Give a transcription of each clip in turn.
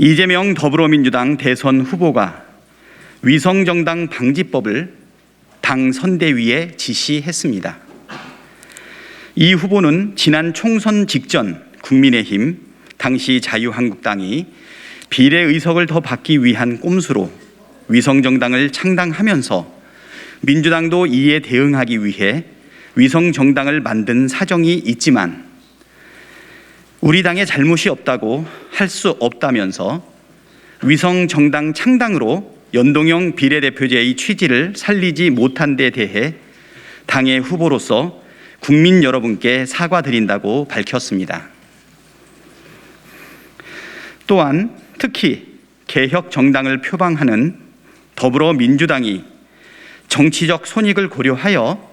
이재명 더불어민주당 대선 후보가 위성정당 방지법을 당 선대위에 지시했습니다. 이 후보는 지난 총선 직전 국민의힘 당시 자유한국당이 비례 의석을 더 받기 위한 꼼수로 위성정당을 창당하면서 민주당도 이에 대응하기 위해 위성정당을 만든 사정이 있지만 우리 당의 잘못이 없다고 할 수 없다면서 위성 정당 창당으로 연동형 비례대표제의 취지를 살리지 못한 데 대해 당의 후보로서 국민 여러분께 사과드린다고 밝혔습니다. 또한 특히 개혁 정당을 표방하는 더불어민주당이 정치적 손익을 고려하여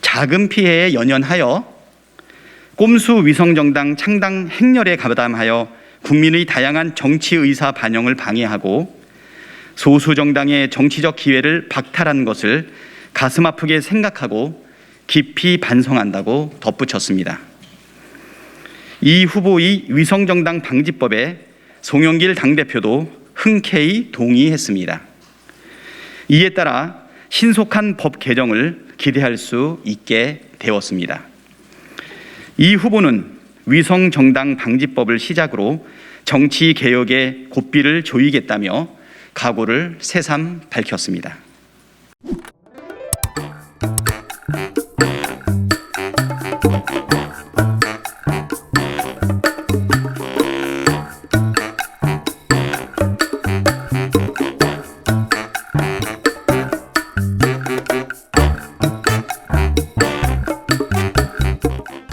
자금 피해에 연연하여 꼼수 위성정당 창당 행렬에 가담하여 국민의 다양한 정치 의사 반영을 방해하고 소수 정당의 정치적 기회를 박탈한 것을 가슴 아프게 생각하고 깊이 반성한다고 덧붙였습니다. 이 후보의 위성정당 방지법에 송영길 당대표도 흔쾌히 동의했습니다. 이에 따라 신속한 법 개정을 기대할 수 있게 되었습니다. 이 후보는 위성 정당 방지법을 시작으로 정치 개혁의 고삐를 조이겠다며 각오를 새삼 밝혔습니다.